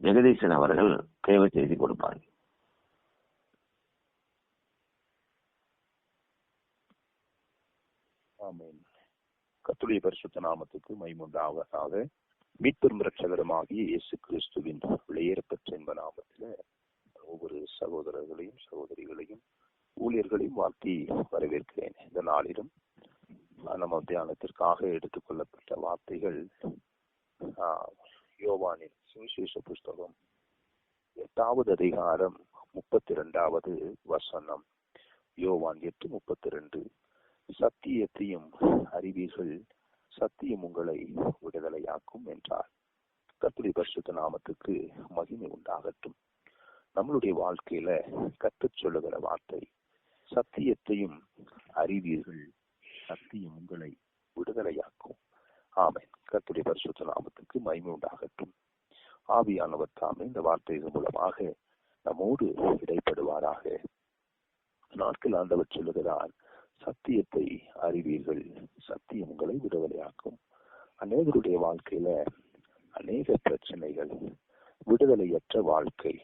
ஜெகதீசன் அவர்கள் தேவை செய்தி கொடுப்பார்கள். கத்துடைய பரிசுத்த நாமத்துக்கு மைமுண்டாவதாக மீட்பெரும் ரட்சகரமாகிய இயேசு கிறிஸ்துவின் வெளியேறப்பெற்ற என்ப நாமத்தில் ஒவ்வொரு சகோதரர்களையும் சகோதரிகளையும் ஊழியர்களையும் வாழ்த்தி வரவேற்கிறேன். இந்த நாளிலும் நம்ம தியானத்திற்காக எடுத்துக்கொள்ளப்பட்ட வார்த்தைகள் ஆஹ், யோவானின் சுவிசேஷ புஸ்தகம் எட்டாவது அதிகாரம் முப்பத்தி இரண்டாவது வசனம். யோவான் எட்டு முப்பத்தி ரெண்டு சத்தியத்தையும் அறிவீர்கள். சத்தியம் உங்களை விடுதலையாக்கும் என்றார். கர்த்தருடைய பரிசுத்த நாமத்துக்கு மகிமை உண்டாகட்டும். நம்மளுடைய வாழ்க்கையில கற்றுச் சொல்லுகிற வார்த்தை சத்தியத்தையும் அறிவீர்கள். சத்தியம் உங்களை விடுதலையாக்கும். ஆமென். கத்துடைய பரிசுத்த நாமத்துக்கு மகிமை உண்டாகட்டும். ஆவியானவர் தாமே இந்த வார்த்தைகள் மூலமாக நம்மோடு இடைப்படுவாராக. நாட்கள் ஆண்டவர் சொல்லுகிறார் சத்தியத்தை அறிவீர்கள் சத்தியம் உங்களை விடுதலையாக்கும். அநேகருடைய வாழ்க்கையில அநேக பிரச்சனைகள் விடுதலையற்ற வாழ்க்கை.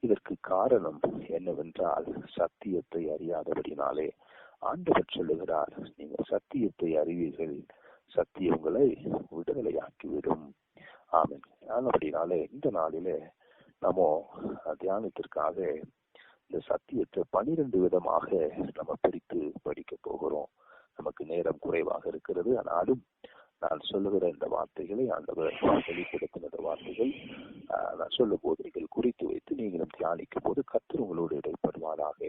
இதற்கு காரணம் என்னவென்றால் சத்தியத்தை அறியாதபடினாலே. ஆண்டவர் சொல்லுகிறார் நீங்கள் சத்தியத்தை அறிவீர்கள் சத்தியங்களை விடுதலையாக்கிவிடும். ஆமென். அப்படினாலே இந்த நாளிலே நம்ம தியானத்திற்காக இந்த சத்தியத்தை பனிரெண்டு விதமாக நம்ம பிரித்து படிக்க போகிறோம். நமக்கு நேரம் குறைவாக இருக்கிறது. ஆனாலும் நான் சொல்லுகிற இந்த வார்த்தைகளை ஆண்டவர் வெளிப்படுத்தின இந்த வார்த்தைகள் நான் சொல்லும் போது நீங்கள் குறித்து வைத்து நீங்களும் தியானிக்கும் போது கத்தர் உங்களோடு இடைப்படுவாராக.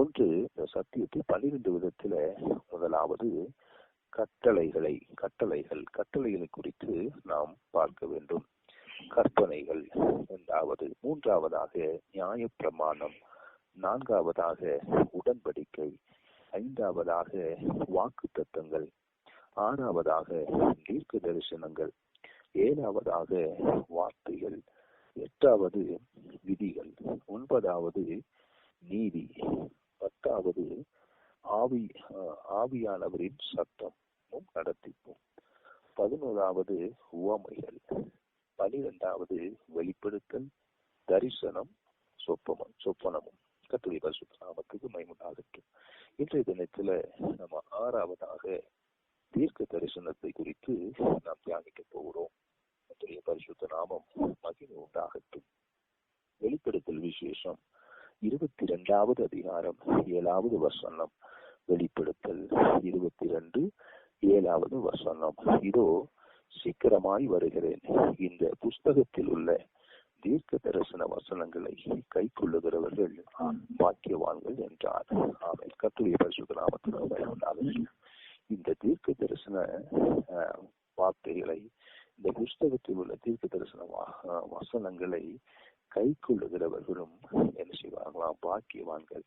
ஒன்று இந்த சத்தியத்தை பன்னிரண்டு விதத்துல முதலாவது கட்டளைகளை கட்டளைகள் கட்டளைகளை குறித்து நாம் பார்க்க வேண்டும். கற்பனைகள் இரண்டாவது. மூன்றாவதாக நியாயப்பிரமாணம். நான்காவதாக உடன்படிக்கை. ஐந்தாவதாக வாக்கு தத்தங்கள் ஆறாவதாக தீர்க்க தரிசனங்கள் ஏழாவதாக வார்த்தைகள். எட்டாவது விதிகள். ஒன்பதாவது நீதி. பத்தாவது ஆவி ஆஹ், ஆவியானவரின் சத்தமும் நடத்திப்போம். பதினோராவது உவமைகள் பனிரெண்டாவது வெளிப்படுத்தல் தரிசனம் சொப்பமம் சொப்பனமும். கத்துடைய பரிசுத்த நாமத்துக்கு மைமுண்டாகட்டும் இன்றைய தினத்துல நம்ம ஆறாவதாக தீர்க்க தரிசனத்தை குறித்து நாம் தியானிக்க போகிறோம். கத்துடைய பரிசுத்த நாமம் மகிமை உண்டாகட்டும் வெளிப்படுத்தல் விசேஷம் இருபத்தி இரண்டாவது அதிகாரம் ஏழாவது வசனம். வெளிப்படுத்தல் இருபத்தி ரெண்டு ஏழாவது வசனம். இதோ சீக்கிரமாய் வருகிறேன். இந்த புஸ்தகத்தில் உள்ள தீர்க்க தரிசன வசனங்களை கை கொள்ளுகிறவர்கள் பாக்கியவான்கள் என்றார். ஆமென். கர்த்தருடைய பரிசுகிராமத்தில் இந்த தீர்க்க தரிசன அஹ், வார்த்தைகளை இந்த புஸ்தகத்தில் உள்ள தீர்க்க தரிசன வசனங்களை கை கொள்ளுகிறவர்களும் என்ன செய்வார்களாம்? பாக்கியவான்கள்.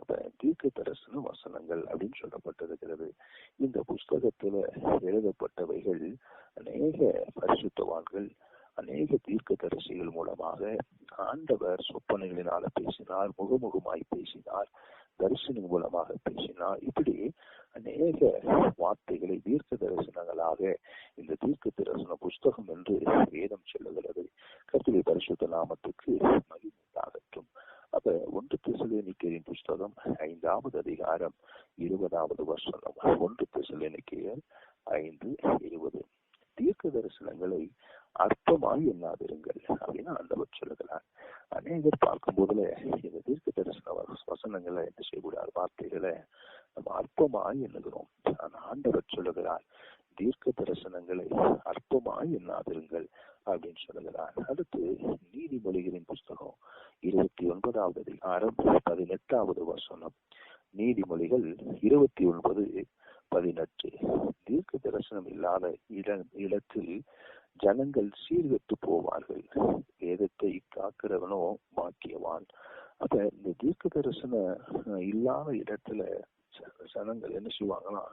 அப்ப தீர்க்க தரிசன வசனங்கள் அப்படின்னு சொல்லப்பட்டிருக்கிறது. இந்த புஸ்தகத்துல எழுதப்பட்டவைகள் அநேக பரிசுத்தவான்கள் அநேக தீர்க்க தரிசிகள் மூலமாக ஆண்டவர் சொப்பனைகளினால பேசினார் முகமுகமாய் பேசினார் தரிசனம் மூலமாக பேசினார். இப்படி அநேக வார்த்தைகளை தீர்க்க தரிசனங்களாக இந்த தீர்க்க தரிசன புஸ்தகம் என்று வேதம் சொல்லுகிறது. கத்திரி பரிசுத்த நாமத்துக்கு ஒன்று திசலேனிக்கையின் புஸ்தகம் ஐந்தாவது அதிகாரம் இருபதாவது வசனம். ஒன்று திசலேனிக்கையர் ஐந்து இருபது. தீர்க்க தரிசனங்களை அற்பமாய் எண்ணாதிருங்கள் அப்படின்னு ஆண்டவர் சொல்லுகிறார். அநேகர் பார்க்கும் போதுல இந்த தீர்க்க தரிசன வசனங்களை என்ன செய்யக்கூடாது? வார்த்தைகளை நம்ம அற்பமாய் எண்ணுகிறோம். ஆனால் ஆண்டவர் சொல்லுகிறார் தீர்க்க தரிசனங்களை அற்பமாய் எண்ணாதிருங்கள். அப்படின்னு சொல்லுகிறார். அடுத்து நீதிமொழிகளின் புஸ்தகம் இருபத்தி ஒன்பதாவது அதிகாரம் பதினெட்டாவது வசனம். நீதிமொழிகள் இருபத்தி ஒன்பது பதினெட்டு. தீர்க்க தரிசனம் இல்லாத இட இடத்தில் ஜனங்கள் சீர்கெட்டு போவார்கள். வேதத்தை காக்கிறவனோ பாக்கியவான். அப்ப இந்த தீர்க்க தரிசன இல்லாத இடத்துல ஜனங்கள் என்ன செய்வாங்கன்னா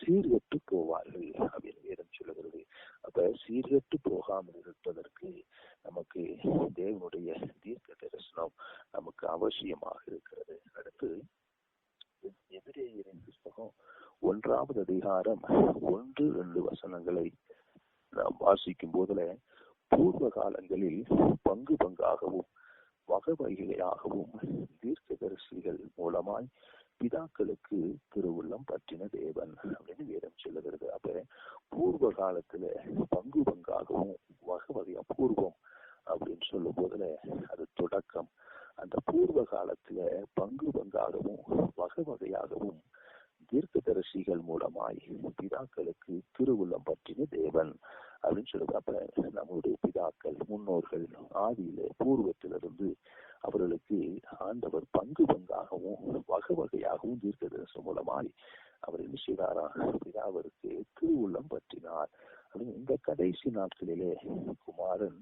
சீர்கெட்டு போவார்கள் அப்படின்னு வேதம் சொல்லுகிறது. அப்ப சீர்கெட்டு போகாமல் இருப்பதற்கு நமக்கு தேவனுடைய தீர்க்க தரிசனம் நமக்கு அவசியமாக இருக்கிறது. அடுத்து எதிரேயரின் புஸ்தகம் ஒன்றாவது அதிகாரம் ஒன்று ரெண்டு வசனங்களை நாம் வாசிக்கும் போதுல பூர்வ காலங்களில் பங்கு பங்காகவும் வகை வகையாகவும் தீர்க்க தரிசிகள் மூலமாய் பிதாக்களுக்கு திருவுள்ளம் பற்றின தேவன் அப்படின்னு வேதம் சொல்லுகிறது. அப்ப பூர்வ காலத்துல பங்கு பங்காகவும் வகை வகையா பூர்வம் அப்படின்னு சொல்லும் போதுல அது தொடக்கம். அந்த பூர்வ காலத்துல பங்கு பங்காகவும் வகை வகையாகவும் தீர்க்கதரிசிகள் மூலமாய் பிதாக்களுக்கு திருவுள்ளம் பற்றின தேவன் அப்படின்னு சொல்லுது. அப்ப நம்முடைய பிதாக்கள் முன்னோர்கள் ஆதியில பூர்வத்திலிருந்து அவர்களுக்கு ஆண்டவர் பங்கு பங்காகவும் வகை வகையாகவும் மாறி மூலமாய் அவர் என்ன செய்தாரா பிதாவருக்கு திருவுள்ளம் பற்றினார். அப்படின்னு இந்த கடைசி நாட்களிலே குமாரன்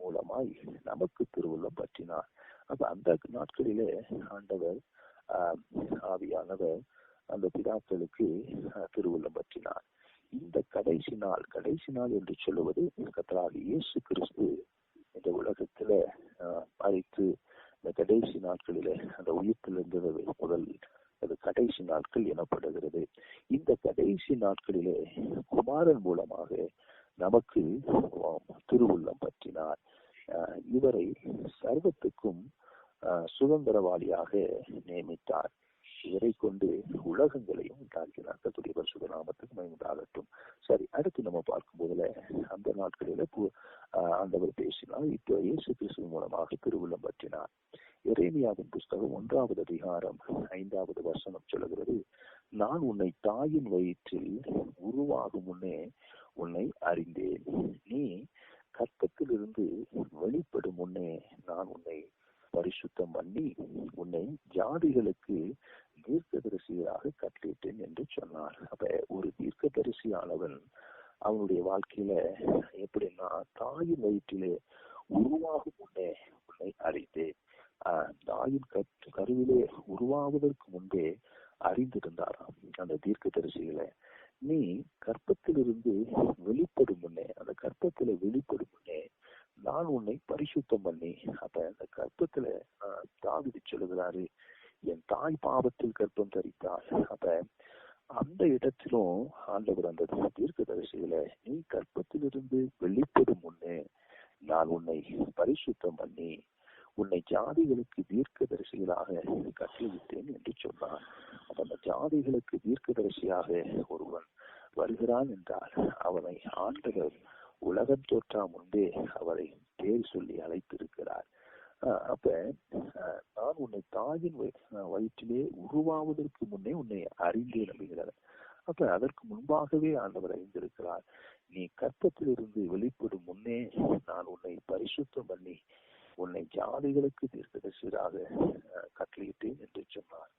மூலமாய் நமக்கு திருவுள்ளம் பற்றினார். அப்ப அந்த நாட்களிலே ஆண்டவர் ஆவியானவர் அந்த பிதாக்களுக்கு திருவுள்ளம் பற்றினார். இந்த கடைசி நாள் கடைசி நாள் என்று சொல்லுவது கத்தராக இயேசு கிறிஸ்து இந்த உலகத்துல மறைத்து இந்த கடைசி நாட்களிலே அந்த உயிர்த்திலிருந்தது முதல் கடைசி நாட்கள் எனப்படுகிறது. இந்த கடைசி நாட்களிலே குமாரன் மூலமாக நமக்கு திருவுள்ளம் பற்றினார். இவரை சர்வத்துக்கும் சுதந்திரவாளியாக நியமித்தார். இவரை கொண்டு உலகங்களையும் உண்டாக்கினார் கத்துடைய பரிசுத நாமத்துக்கு மயமுண்டாகட்டும் சரி அடுத்து நம்ம பார்க்கும் போதுல அந்த நாட்களில ஆண்டவர் பேசினார். இப்போ இயேசு கிறிஸ்து மூலமாக திருவுள்ளம் பற்றினார். எரேமியாவின் புஸ்தகம் ஒன்றாவது அதிகாரம் ஐந்தாவது வசனம் சொல்லுகிறது நான் உன்னை தாயின் வயிற்றில் உருவாகும் முன்னே உன்னை அறிந்தேன். நீ கற்பத்திலிருந்து வெளிப்படும் முன்னே நான் உன்னை பரிசுத்தம் பண்ணி உன்னை ஜாதிகளுக்கு தீர்க்கதரிசிகளாக கட்டளிட்டேன் என்று சொன்னார். அப்ப ஒரு தீர்க்கதரிசியானவன் அவனுடைய வாழ்க்கையில எப்படின்னா தாயின் வயிற்றிலே உருவாகும் முன்னே உன்னை அறிந்தேன். தாயின் கருவிலே உருவாவதற்கு முன்பே அறிந்திருந்தாராம் அந்த தீர்க்க தரிசிகளை நீ கற்பத்திலிருந்து வெளிப்படும் முன்னே அந்த கற்பத்துல வெளிப்படும் முன்னே நான் உன்னை பரிசுத்தம் பண்ணி அப்ப அந்த கற்பத்துல தாவிதி சொல்லுகிறாரு என் தாய் பாவத்தில் கற்பம் தரித்தாள். அப்ப அந்த இடத்திலும் ஆண்டவர் அந்த தீர்க்க தரிசிகளை நீ கற்பத்திலிருந்து வெளிப்படும் முன்னே நான் உன்னை பரிசுத்தம் பண்ணி உன்னை ஜாதிகளுக்கு தீர்க்க தரிசிகளாக கட்டளிவிட்டேன் என்று சொன்னான். அப்ப அந்த ஜாதிகளுக்கு தீர்க்க தரிசியாக ஒருவன் வருகிறான் என்றால் அவனை ஆண்டவர் உலகம் தோற்றா முன்பே அவரை பேர் சொல்லி அழைத்திருக்கிறார். அப்ப நான் உன்னை தாயின் வயிற்றிலே உருவாவதற்கு முன்னே உன்னை அறிந்தேன் அப்படிங்கிறார். அப்ப அதற்கு முன்பாகவே ஆண்டவர் அறிந்திருக்கிறார் நீ கற்பத்திலிருந்து வெளிப்படும் முன்னே நான் உன்னை பரிசுத்தம் பண்ணி உன்னை ஜாதிகளுக்கு தீர்க்கதரிசியாக கட்டளையிட்டேன் என்று சொன்னார்.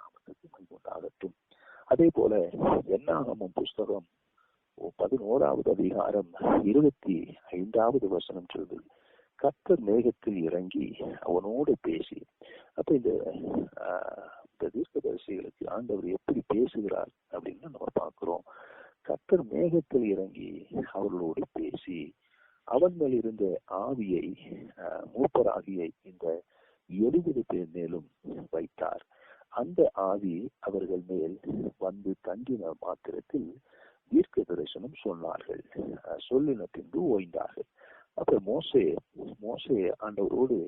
நாமத்துக்கு மைகொண்டாகட்டும் அதே போல என்னாகமும் புஸ்தகம் பதினோராவது அதிகாரம் இருபத்தி ஐந்தாவது வசனம் சொல்வது கத்தர் மேகத்தில் இறங்கி அவனோடு பேசி அப்ப இந்த இந்த தீர்க்கதரிசிகளுக்கு ஆண்டவர் எப்படி பேசுகிறார் அப்படின்னு நம்ம பார்க்கிறோம். கத்தர் மேகத்தில் இறங்கி அவர்களோடு பேசி அவன் மேல் இருந்த ஆவியை மூப்பராகிய இந்த எழுபது பேர் மேலும் வைத்தார். அந்த ஆவி அவர்கள் மேல் வந்து தங்கின மாத்திரத்தில் தீர்க்க தரிசனம் சொன்னார்கள் சொல்லின பின்பு ஓய்ந்தார்கள். அப்ப மோசே மோசே ஆண்டவரோடு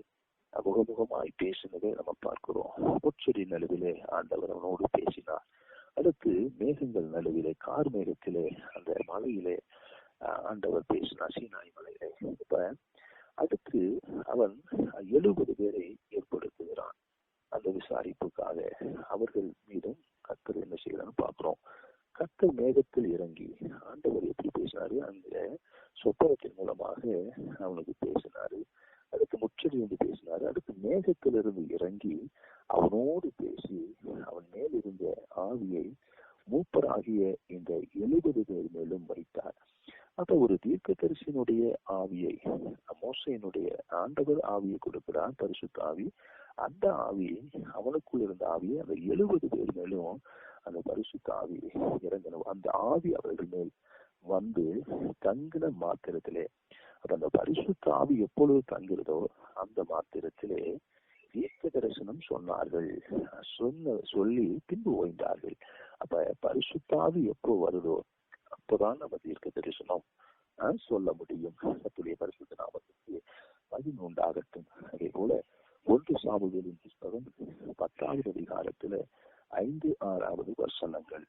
முகமுகமாய் பேசினதை நம்ம பார்க்கிறோம். பொச்செடி நடுவிலே ஆண்டவர் அவனோடு பேசினார். அடுத்து மேகங்கள் நடுவிலே கார் மேகத்திலே அந்த மலையிலே ஆண்டவர் பேசினார் சீனாய் மலையிலே. இப்ப அடுத்து அவன் எழுபது பேரை ஏற்படுத்துகிறான். அந்த விசாரிப்புக்காக அவர்கள் மீதும் கத்தர் என்ன செய்யறான்னு பாக்குறோம் கத்தர் மேகத்தில் இறங்கி ஆண்டவர் எப்படி பேசினாரு? அந்த சொப்பனத்தின் மூலமாக அவனுக்கு பேசினாரு. அடுத்து முச்சடி வந்து பேசினாரு. அடுத்து மேகத்திலிருந்து இறங்கி அவனோடு பேசி அவன் மேல் இருந்த ஆவியை மூப்பராகிய இந்த எழுபது பேர் மேலும் வைத்தார் அப்ப ஒரு தீர்க்க தரிசனுடைய ஆவியை மோசையினுடைய ஆண்டவர் ஆவியை கொடுக்கிறான் பரிசுத்த ஆவி. அந்த ஆவி அவனுக்குள் இருந்த ஆவியை அந்த எழுபது பேர் மேலும் அந்த பரிசுத்த ஆவி இறங்கணும் அந்த ஆவி அவர்கள் மேல் வந்து தங்கின மாத்திரத்திலே அப்ப அந்த பரிசுத்த ஆவி எப்பொழுது தங்குறதோ அந்த மாத்திரத்திலே தீர்க்க தரிசனம் சொன்னார்கள். சொன்ன சொல்லி பின்பு ஓய்ந்தார்கள். அப்ப பரிசுத்தாவி எப்போ வருதோ அப்போதான் நம்ம தீர்க்க தரிசனம் சொல்ல முடியும். கத்துடைய பரிசுத்த நாமத்துக்கு பதினொன்றாகட்டும் உண்டாகட்டும் அதே போல ஒன்று சாமுவேலின் புஸ்தகம் பத்தாவது அதிகாரத்துல ஐந்து ஆறாவது வசனங்கள்.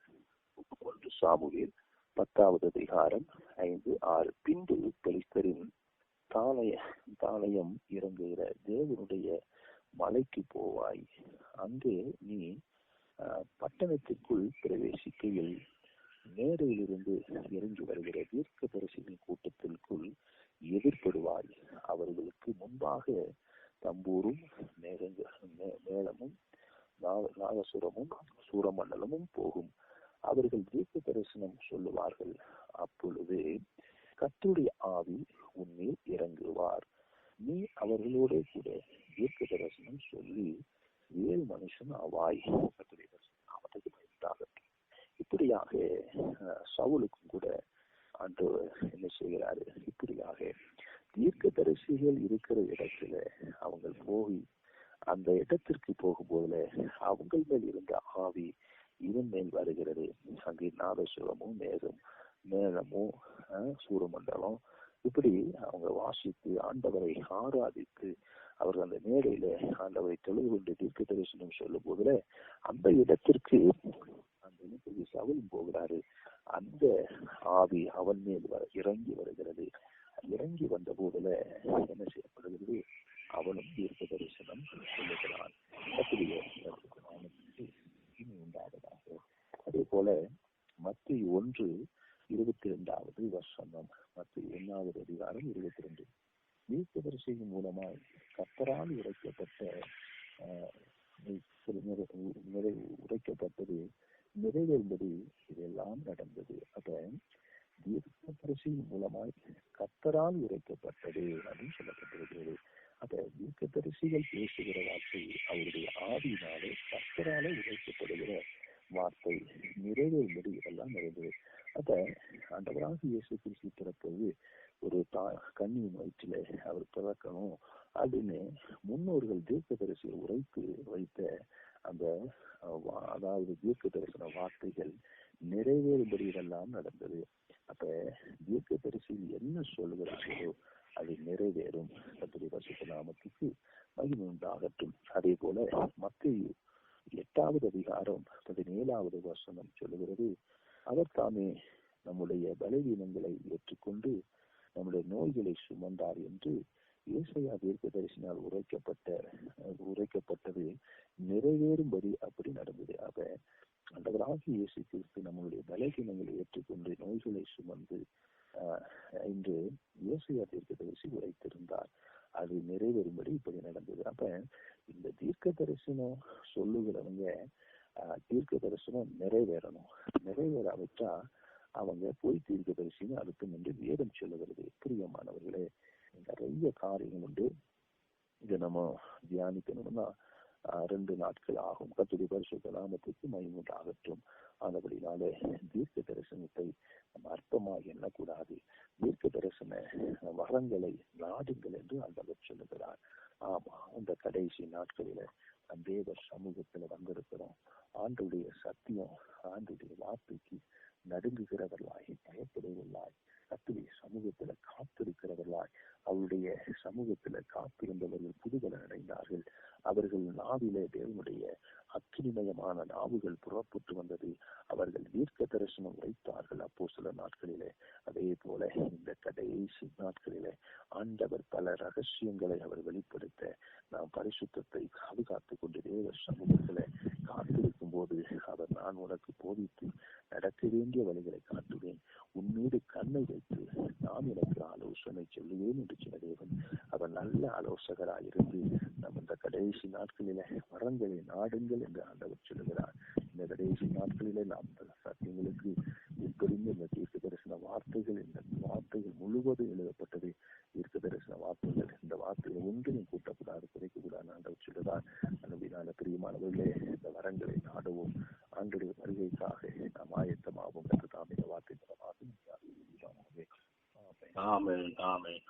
ஒன்று சாமுவேல் பத்தாவது அதிகாரம் ஐந்து ஆறு. பின்பு பெலிஸ்தரின் தாளைய தாளையம் இறங்குகிற தேவனுடைய மலைக்கு போவாய். அங்கே நீ அஹ், பட்டணத்திற்குள் பிரவேசிக்கையில் மேடையிலிருந்து இறங்கி வருகிற தீர்க்க தரிசனின் கூட்டத்திற்குள் எதிர்படுவாய். அவர்களுக்கு முன்பாக தம்பூரும் மேகங்க மேளமும் நாகசுரமும் சூரமண்டலமும் போகும். அவர்கள் தீர்க்க தரிசனம் சொல்லுவார்கள். அப்பொழுது கத்துடைய ஆவி உன்மேல் இறங்குவார். நீ அவர்களோட கூட தீர்க்க தரிசனம் சொல்லி ஏழு மனுஷன் ஆவாய். கத்துடைய தரிசனம் நாமத்துக்கு பயந்தாகட்டும் இப்படியாக சவுலுக்கும் கூட அன்று என்ன செய்கிறாரு? இப்படியாக தீர்க்க தரிசிகள் இருக்கிற இடத்துல அவங்க போய் அந்த இடத்திற்கு போகும்போதுல அவங்க மேல் இருந்த ஆவி இவன் மேல் வருகிறது. அங்கே நாதசுரமும் மேகம் மேளமும் சூரமண்டலம். இப்படி அவங்க வாசித்து ஆண்டவரை ஆராதித்து அவர்கள் அந்த மேடையில ஆண்டவரை தொழுது கொண்டு தீர்க்க தரிசனம் சொல்லும் போதுல அந்த இடத்திற்கு அந்த இடத்துக்கு சவுலும் போகிறாரு. அந்த ஆவி அவன் மேல் வ- இறங்கி வருகிறது. இறங்கி வந்த போதுல என்ன செய்யப்படுகிறது? அவனும் தீர்க்க தரிசனம் சொல்லுகிறான் கர்த்தருடைய உண்டாவதாக. அதே போல மத்திய ஒன்று இருபத்தி ரெண்டாவது வசனம். மத்திய ஒன்னாவது அதிகாரம் இருபத்தி ரெண்டு தீர்க்கதரிசியின் மூலமாய் கத்தரால் உரைக்கப்பட்ட நிறை உரைக்கப்பட்டது நிறைவேறும்படி இதெல்லாம் நடந்தது. அப்ப தீர்க்கதரிசியின் மூலமாய் கத்தரால் உரைக்கப்பட்டது அப்படின்னு சொல்லப்பட்டது தீர்க்கதரிசிகள் பேசுகிற வார்த்தை அவருடைய ஆவியினாலே கர்த்தராலே உழைக்கப்படுகிற வார்த்தை நிறைவேறும்படி இதெல்லாம் நடந்தது அப்ப ஆண்டவராக இயேசு கிறிஸ்து பிறப்பது ஒரு தா கண்ணியின் வயிற்றில அவர் பிறக்கணும் அப்படின்னு முன்னோர்கள் தீர்க்க தரிசியை உரைத்து வைத்த அந்த அதாவது தீர்க்க தரிசன வார்த்தைகள் நிறைவேறும்படி இதெல்லாம் நடந்தது. அப்ப தீர்க்க தரிசியில் என்ன சொல்லுகிறார்களோ அது நிறைவேறும். கத்திரி பரிசுத்த நாமத்துக்கு மகிமை உண்டாகட்டும். அதே போல மத்திய எட்டாவது அதிகாரம் பதினேழாவது வசனம் சொல்லுகிறது அவர் தாமே நம்முடைய பலவீனங்களை ஏற்றுக்கொண்டு நம்முடைய நோய்களை சுமந்தார் என்று ஏசையா தீர்க்க தரிசனால் உரைக்கப்பட்ட உரைக்கப்பட்டது நிறைவேறும்படி அப்படி நடந்தது. ஆக ஆண்டவராகிய இயேசு கிறிஸ்து நம்முடைய பலகீனங்களை ஏற்றுக்கொண்டு நோய்களை சுமந்து இன்று ஏசையா தீர்க்க தரிசி உரைத்திருந்தார். அது நிறைவேறும்படி இப்படி நடந்தது. அப்ப இந்த தீர்க்க தரிசனம் சொல்லுகிறவங்க தீர்க்க தரிசனம் நிறைவேறணும். நிறைவேறாவிட்டா அவங்க போய் தீர்க்க தரிசின்னு அர்த்தம் என்று வேதம் சொல்லுகிறது. பிரியமானவர்களே நிறைய காரியங்கள் உண்டு. இதை நம்ம தியானிக்கணும்னா ரெண்டு நாட்கள் ஆகும். கத்துடைய பரிசுத்த நாமத்துக்கு மகிமுண்டாகட்டும் ஆனபடினாலே தீர்க்க தரிசனத்தை நம்ம அற்பமாக எண்ணக்கூடாது. தீர்க்க தரிசன வரங்களை நாடுங்கள் என்று ஆண்டவர் சொல்லுகிறார். ஆமா இந்த கடைசி நாட்களில தேவ சமூகத்துல வந்திருக்கிறோம். ஆண்டுடைய சத்தியம் ஆண்டுடைய வார்த்தைக்கு நடுங்குகிறவர்களாய் பயப்படுவர்களாய் கத்துடைய சமூகத்துல காத்திருக்கிறவர்களாய் அவருடைய சமூகத்துல காத்திருந்தவர்கள் புதுபல அடைந்தார்கள் அவர்கள் நாவிலே தேவனுடைய அக்கினிமயமான நாவுகள் புறப்பட்டு வந்தது. அவர்கள் தீர்க்க தரிசனம் வைத்தார்கள் அப்போ சில நாட்களிலே. அதே போல இந்த கடைசி நாட்களிலே ஆண்டவர் பல ரகசியங்களை அவர் வெளிப்படுத்த நாம் பரிசுத்தத்தை பாதுகாத்துக் கொண்டு தேவ சமூகத்துல காத்திருக்கும் போது அவர் நான் உனக்கு போதித்து நடக்க வேண்டிய வழிகளை காட்டுவேன். உன் மீது கண்ணை வைத்து நான் எனக்கு ஆலோசனை சொல்லுவேன் என்று சொன்ன தேவன் அவர் நல்ல ஆலோசகராயிருந்து நம் இந்த கடைசி நாட்களிலே வரங்களை நாடுங்கள் என்று ஆண்டவர் சொல்லுகிறார். இந்த கடைசி நாட்களிலே நாம் சத்தியங்களுக்கு உட்படிந்து இந்த தீர்க்க தரிசன வார்த்தைகள் இந்த வார்த்தைகள் முழுவதும் எழுதப்பட்டது தீர்க்க தரிசன வார்த்தைகள் இந்த வார்த்தைகள் ஒன்றையும் கூட்டக்கூடாது குறைக்கக்கூடாது ஆண்டவர் சொல்லுகிறார் அன்பினால பிரியமானவர்களே இந்த வரங்களை நாடுவோம் ஆண்டுடைய வருகைக்காக நாம் ஆயத்தமாகவும் என்று